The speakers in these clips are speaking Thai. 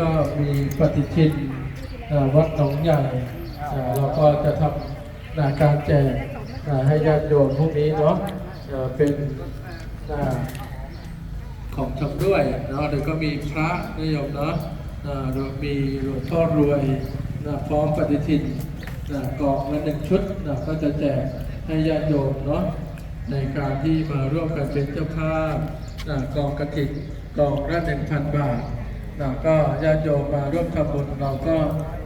ก็มีปฏิทินวัดหนองใหญ่เราก็จะทำนาการแจกให้ญาติโยมพวกนี้เนาะเป็นอของชำด้วยเนาะเดี๋ยวก็มีพระนิยมเนาะเรามีหลวงพ่อรวยนะพร้อมปฏิทินนะกล่องละหนึ่งชุดนะก็จะแจกให้ญาติโยมเนาะในการที่มาร่วมกันเป็นเจ้าภาพนะกองกระถิ่นกองละหนึ่งพันบาท นะก็ญาติโยมมาร่วมทำบุญเราก็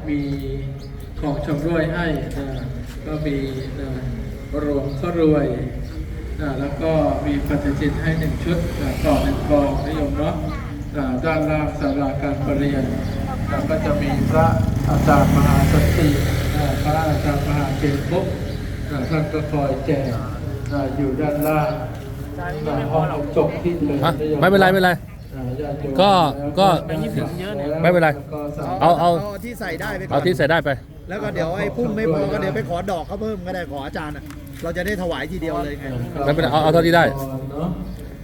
มีของชำร่วยให้นะก็มีนะหลวงพ่อรวยอ่าแล้วก็มีปฏิทินให้หนึ่งชุดอ่าต่อหนึ่งกองนิยมเนาะอ่าด้านล่างสาราการประเรียนแล้วก็จะมีพระอาจารย์มหาสนติอ่าพระอาจารย์มหาเกณฑ์ภพอ่าท่านก็คอยแจกอ่าอยู่ด้านล่างอ่าห้องจบที่เลยฮะนิยไม่เป็นไรไม่เป็นไรอ่าญาติโยม ก็แล้วก็แล้วไม่เป็นไรก็สมเอาเอาเอาที่ใส่ได้ไปก่อนเอาที่ใส่ได้ไป แล้วก็เดี๋ยวไอ้พุ่มไม่พอก็เดี๋ยวไปขอดอกเขาเพิ่มก็ได้ขออาจารย์อะเราจะได้ถวายทีเดียวเลยไงไม่เป็นไรเอาเอาเท่าที่ได้เนาะ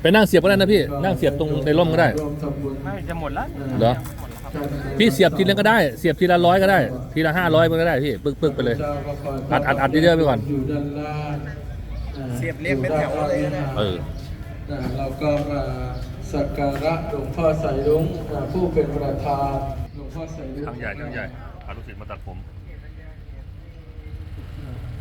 ไปนั่งเสียบก็ได้นะพี่ นั่งเสียบตรงในร่มก็ได้ร่วมทำบุญไม่จะหมดแล้วเหรอ พี่เสียบทีนึงก็ได้ เสียบทีละร้อยก็ได้ ทีละห้าร้อยมันก็ได้พี่ ปึ๊กปึ๊กไปเลย อัดอัดอัดเยอะๆไปก่อนอยู่ด้านล่างอ่าเสียบเรียงเป็นแถวเลยนะ เอออ่าเราก็มา สักการะหลวงพ่อสายรุ้งผู้เป็นประธานหลวงพ่อสายรุ้งทางใหญ่ทางใหญ่พาลูกศิษย์มาตัดผม